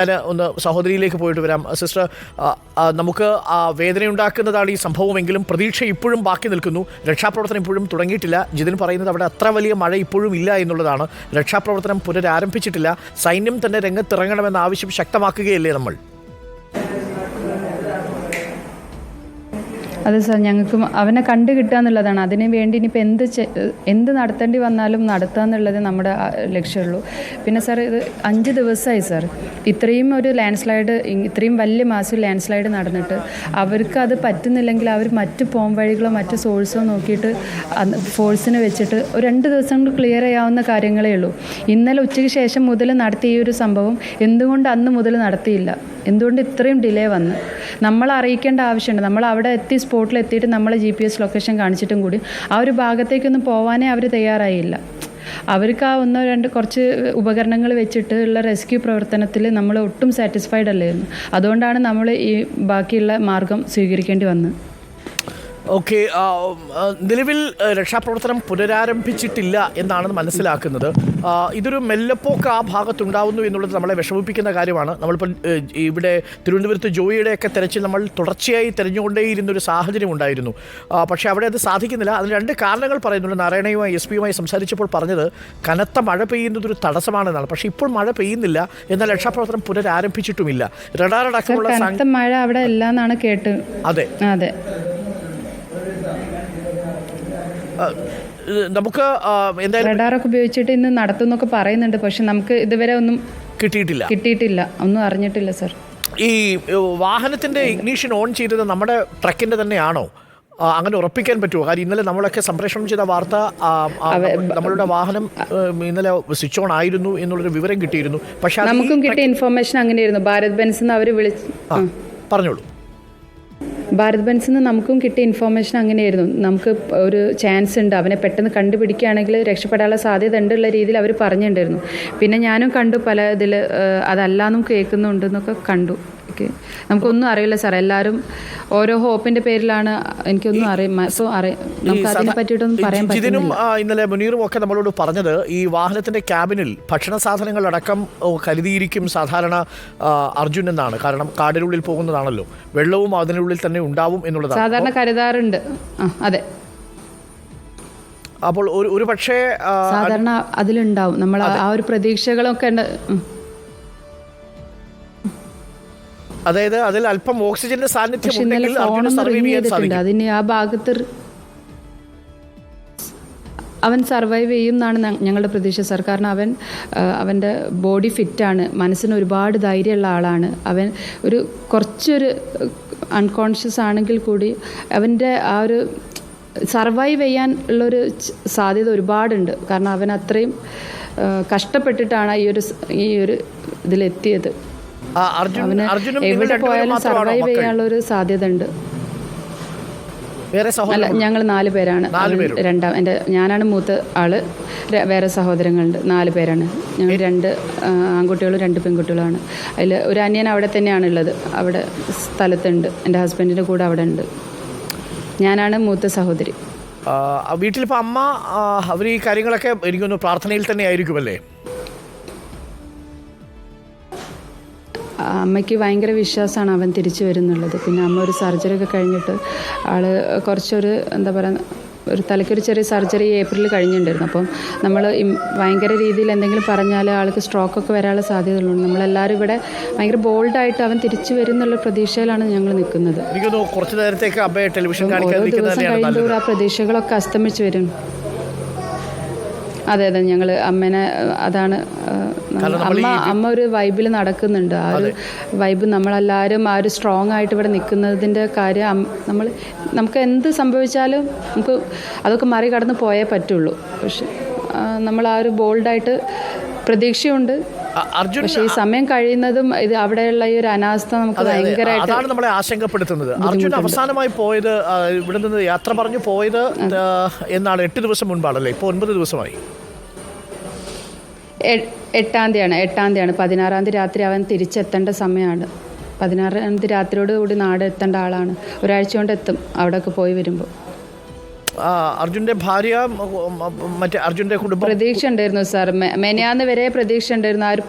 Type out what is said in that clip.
ഞാൻ ഒന്ന് സഹോദരിയിലേക്ക് പോയിട്ട് വരാം. സിസ്റ്റർ നമുക്ക് വേദനയുണ്ടാക്കുന്നതാണ് ഈ സംഭവമെങ്കിലും പ്രതീക്ഷ ഇപ്പോഴും ബാക്കി നിൽക്കുന്നു. രക്ഷാപ്രവർത്തനം ഇപ്പോഴും തുടങ്ങിയിട്ടില്ല. ജിതിൻ പറയുന്നത് അവിടെ അത്ര വലിയ മഴ ഇപ്പോഴും ഇല്ല എന്നുള്ളതാണ്. രക്ഷാപ്രവർത്തനം പുനരാരംഭിച്ചിട്ടില്ല. സൈന്യം തന്നെ രംഗത്തിറങ്ങണമെന്ന ആവശ്യം ശക്തമാക്കുകയല്ലേ നമ്മൾ? അതെ സാർ ഞങ്ങൾക്ക് അവനെ കണ്ടു കിട്ടുക എന്നുള്ളതാണ്. അതിന് വേണ്ടി ഇനിയിപ്പോൾ എന്ത് എന്ത് നടത്തേണ്ടി വന്നാലും നടത്തുക എന്നുള്ളത് നമ്മുടെ ലക്ഷ്യമുള്ളൂ പിന്നെ സാർ ഇത് അഞ്ച് ദിവസമായി സാർ. ഇത്രയും ഒരു ലാൻഡ് സ്ലൈഡ് ഇത്രയും വലിയ മാസം ലാൻഡ് സ്ലൈഡ് നടന്നിട്ട് അവർക്ക് അത് പറ്റുന്നില്ലെങ്കിൽ അവർ മറ്റ് പോം വഴികളോ മറ്റ് സോഴ്സോ നോക്കിയിട്ട് ഫോഴ്സിനെ വെച്ചിട്ട് ഒരു രണ്ട് ദിവസം കൊണ്ട് ക്ലിയർ ചെയ്യാവുന്ന കാര്യങ്ങളേ ഉള്ളൂ. ഇന്നലെ ഉച്ചയ്ക്ക് ശേഷം മുതൽ നടത്തിയ ഈ ഒരു സംഭവം എന്തുകൊണ്ട് അന്ന് മുതൽ നടത്തിയില്ല? എന്തുകൊണ്ട് ഇത്രയും ഡിലേ വന്ന്? നമ്മൾ അറിയിക്കേണ്ട ആവശ്യമുണ്ട്. നമ്മൾ അവിടെ എത്തി സ്പോട്ടിൽ എത്തിയിട്ട് നമ്മളെ ജി പി എസ് ലൊക്കേഷൻ കാണിച്ചിട്ടും കൂടി ആ ഒരു ഭാഗത്തേക്കൊന്നും പോവാനേ അവർ തയ്യാറായില്ല. അവർക്ക് ആ ഒന്നോ രണ്ട് കുറച്ച് ഉപകരണങ്ങൾ വെച്ചിട്ട് ഉള്ള റെസ്ക്യൂ പ്രവർത്തനത്തിൽ നമ്മൾ ഒട്ടും സാറ്റിസ്ഫൈഡ് അല്ലായിരുന്നു. അതുകൊണ്ടാണ് നമ്മൾ ഈ ബാക്കിയുള്ള മാർഗം സ്വീകരിക്കേണ്ടി വന്നത്. ഓക്കെ നിലവിൽ രക്ഷാപ്രവർത്തനം പുനരാരംഭിച്ചിട്ടില്ല എന്നാണ് മനസ്സിലാക്കുന്നത്. ഇതൊരു മെല്ലപ്പോക്ക് ആ ഭാഗത്തുണ്ടാവുന്നു എന്നുള്ളത് നമ്മളെ വിഷമിപ്പിക്കുന്ന കാര്യമാണ്. നമ്മളിപ്പോൾ ഇവിടെ തിരുവനന്തപുരത്ത് ജോയിയുടെയൊക്കെ തിരച്ചിൽ നമ്മൾ തുടർച്ചയായി തിരഞ്ഞുകൊണ്ടേയിരുന്നൊരു സാഹചര്യം ഉണ്ടായിരുന്നു. പക്ഷേ അവിടെ അത് സാധിക്കുന്നില്ല. അതിന് രണ്ട് കാരണങ്ങൾ പറയുന്നുണ്ട്. നാരായണയുമായി എസ് പിയുമായി സംസാരിച്ചപ്പോൾ പറഞ്ഞത് കനത്ത മഴ പെയ്യുന്നതൊരു തടസ്സമാണെന്നാണ്. പക്ഷേ ഇപ്പോൾ മഴ പെയ്യുന്നില്ല. എന്നാൽ രക്ഷാപ്രവർത്തനം പുനരാരംഭിച്ചിട്ടുമില്ല. റഡാർ അടക്കമുള്ള മഴ അവിടെ ഇല്ല എന്നാണ് കേട്ട് അതെ. അതെ ആ, ഇത് നമുക്ക് എന്തായാലും റഡാറൊക്കെ ഉപയോഗിച്ചിട്ട് ഇന്ന് നടത്തുന്നൊക്കെ പറയുന്നുണ്ട്. പക്ഷെ നമുക്ക് ഇതുവരെ ഒന്നും കിട്ടിയിട്ടില്ല. കിട്ടിയിട്ടില്ല. ഒന്നും അറിഞ്ഞിട്ടില്ല സർ. ഈ വാഹനത്തിന്റെ ഇഗ്നീഷൻ ഓൺ ചെയ്തത് നമ്മുടെ ട്രക്കിന്റെ തന്നെയാണോ? അങ്ങനെ ഉറപ്പിക്കാൻ പറ്റുമോ? കാര്യം ഇന്നലെ നമ്മളൊക്കെ സംപ്രേഷണം ചെയ്ത വാർത്ത നമ്മളുടെ വാഹനം ഇന്നലെ സ്വിച്ച് ഓൺ ആയിരുന്നു എന്നുള്ളൊരു വിവരം കിട്ടിയിരുന്നു. പക്ഷേ നമുക്കും കിട്ടിയ ഇൻഫർമേഷൻ അങ്ങനെയായിരുന്നു. ഭാരത് ബെൻസ് അവർ അവർ വിളിച്ചു പറഞ്ഞോളൂ. ഭാരത് ബൻസിൽ നിന്ന് നമുക്കും കിട്ടിയ ഇൻഫോർമേഷൻ അങ്ങനെയായിരുന്നു. നമുക്ക് ഒരു ചാൻസ് ഉണ്ട്. അവനെ പെട്ടെന്ന് കണ്ടുപിടിക്കുകയാണെങ്കിൽ രക്ഷപ്പെടാനുള്ള സാധ്യത ഉണ്ടുള്ള രീതിയിൽ അവർ പറഞ്ഞിട്ടുണ്ടായിരുന്നു. പിന്നെ ഞാനും കണ്ടു പല ഇതിൽ അതല്ലാന്നും കേൾക്കുന്നുണ്ടെന്നൊക്കെ കണ്ടു. ഓക്കെ. നമുക്കൊന്നും അറിയില്ല സാർ എല്ലാവരും ഓരോ ഹോപ്പിന്റെ പേരിലാണ് എനിക്കൊന്നും അറിയാം. സോ അറിയാം നമുക്ക് അതിനെ പറ്റിയിട്ടൊന്നും പറയാൻ ജിതിനും ആ, ഇന്നലെ മുനീറും ഒക്കെ നമ്മളോട് പറഞ്ഞത് ഈ വാഹനത്തിന്റെ ക്യാബിനിൽ ഭക്ഷണ സാധനങ്ങൾ അടക്കം ഓ, കരുതിയിരിക്കും സാധാരണ ആ, അർജുൻ എന്നാണ്. കാരണം കാടിനുള്ളിൽ പോകുന്നതാണല്ലോ. വെള്ളവും അതിനുള്ളിൽ തന്നെ ഉണ്ടാവും എന്നുള്ളതാണ്. സാധാരണ കരുതാറുണ്ട്. ആ അതെ. അപ്പോൾ ഒരു ഒരു പക്ഷേ ആ, സാധാരണ അതിലുണ്ടാവും. നമ്മൾ ആ- ആ ഒരു പ്രതീക്ഷകളൊക്കെ ഉണ്ട്. ഉം. അതായത് അതിൽ അല്പം ഓക്സിജന്റെ സാന്നിധ്യം ഉണ്ടെങ്കിൽ അർജുന് സർവൈവ് ചെയ്യാൻ സാധിക്കും. അതിന് ആ ഭാഗത്ത് അവൻ സർവൈവ് ചെയ്യും എന്നാണ് ഞങ്ങളുടെ പ്രതീക്ഷ. സാർ കാരണം അവൻ അവന്റെ ബോഡി ഫിറ്റാണ്. മനസ്സിന് ഒരുപാട് ധൈര്യമുള്ള ആളാണ്. അവൻ ഒരു കുറച്ചൊരു അൺകോൺഷ്യസ് ആണെങ്കിൽ കൂടി അവന്റെ ആ ഒരു സർവൈവ് ചെയ്യാൻ ഉള്ളൊരു സാധ്യത ഒരുപാടുണ്ട്. കാരണം അവൻ അത്രയും കഷ്ടപ്പെട്ടിട്ടാണ് ഈ ഒരു ഈ ഒരു ഇതിലെത്തിയത്. അവന് അർജുനും നിങ്ങൾ എവിടെ പോയാലും സർവൈവ് ചെയ്യാനുള്ള ഒരു സാധ്യത ഉണ്ട് വേറെ അല്ല ഞങ്ങൾ നാല് പേരാണ്. രണ്ടാം എന്റെ ഞാനാണ് മൂത്ത ആൾ. വേറെ സഹോദരങ്ങളുണ്ട്. നാല് പേരാണ്. ഞങ്ങൾ രണ്ട് ആൺകുട്ടികളും രണ്ട് പെൺകുട്ടികളാണ് അതിൽ ഒരു അനിയൻ അവിടെ തന്നെയാണ് ഉള്ളത്. അവിടെ സ്ഥലത്തുണ്ട്. എന്റെ ഹസ്ബൻഡിന്റെ കൂടെ അവിടെ ഉണ്ട്. ഞാനാണ് മൂത്ത സഹോദരി. ആ, വീട്ടിലിപ്പോ അമ്മ അവർ ഈ കാര്യങ്ങളൊക്കെ എനിക്കൊന്ന് പ്രാർത്ഥനയിൽ തന്നെ ആയിരിക്കുമല്ലേ? അമ്മയ്ക്ക് ഭയങ്കര വിശ്വാസമാണ് അവൻ തിരിച്ചു വരുന്നുള്ളത്. പിന്നെ അമ്മ ഒരു സർജറി ഒക്കെ കഴിഞ്ഞിട്ട് ആൾ കുറച്ചൊരു എന്താ പറയുക ഒരു തലയ്ക്കൊരു ചെറിയ സർജറി ഏപ്രിൽ കഴിഞ്ഞിട്ടുണ്ടായിരുന്നു. അപ്പം നമ്മൾ ഭയങ്കര രീതിയിൽ എന്തെങ്കിലും പറഞ്ഞാൽ ആൾക്ക് സ്ട്രോക്ക് ഒക്കെ വരാനുള്ള സാധ്യതകളുണ്ട്. നമ്മളെല്ലാവരും ഇവിടെ ഭയങ്കര ബോൾഡായിട്ട് അവൻ തിരിച്ചു വരും എന്നുള്ള പ്രതീക്ഷയിലാണ് ഞങ്ങൾ നിൽക്കുന്നത്. ഓരോ ദിവസം കഴിയുമ്പോൾ ആ പ്രതീക്ഷകളൊക്കെ അസ്തമിച്ച് വരും. അതെ അതെ ഞങ്ങൾ അമ്മേനെ അതാണ് അമ്മ അമ്മ ഒരു വൈബിൽ നടക്കുന്നുണ്ട്. ആ ഒരു വൈബ് നമ്മളെല്ലാവരും ആ ഒരു സ്ട്രോങ് ആയിട്ട് ഇവിടെ നിൽക്കുന്നതിന്റെ കാര്യം നമ്മൾ നമുക്ക് എന്ത് സംഭവിച്ചാലും നമുക്ക് അതൊക്കെ മറികടന്ന് പോയേ പറ്റുള്ളൂ. പക്ഷെ നമ്മൾ ആ ഒരു ബോൾഡായിട്ട് പ്രതീക്ഷയുണ്ട്. അർജുൻ പക്ഷേ ഈ സമയം കഴിയുന്നതും ഇത് അവിടെയുള്ള ഈ ഒരു അനാസ്ഥ നമുക്ക്. ഭയങ്കരമായിട്ട് അതാണ് നമ്മളെ ആശങ്കപ്പെടുത്തുന്നത്. അർജുൻ അവസാനമായി പോയത് ഇവിടെ നിന്ന് യാത്ര പറഞ്ഞു പോയത് എന്നാണ് എട്ട് ദിവസം മുൻപാണല്ലേ? ഇപ്പോൾ ഒൻപത് ദിവസമായി. എട്ടാം തീയതിയാണ് എട്ടാം തീയതിയാണ്. പതിനാറാം തീയതി രാത്രി അവൻ തിരിച്ചെത്തേണ്ട സമയമാണ്. പതിനാറാം തീയതി രാത്രിയോട് കൂടി നാട് എത്തേണ്ട ആളാണ്. ഒരാഴ്ച കൊണ്ട് എത്തും അവിടെയൊക്കെ പോയി വരുമ്പോൾ ആ, അർജുന്റെ ഭാര്യ മറ്റേ അർജുന്റെ കുടുംബം? പ്രതീക്ഷ ഉണ്ടായിരുന്നു സാർ. മെനയാന്ന് വരെ പ്രതീക്ഷ ഉണ്ടായിരുന്നു. ആ ഒരു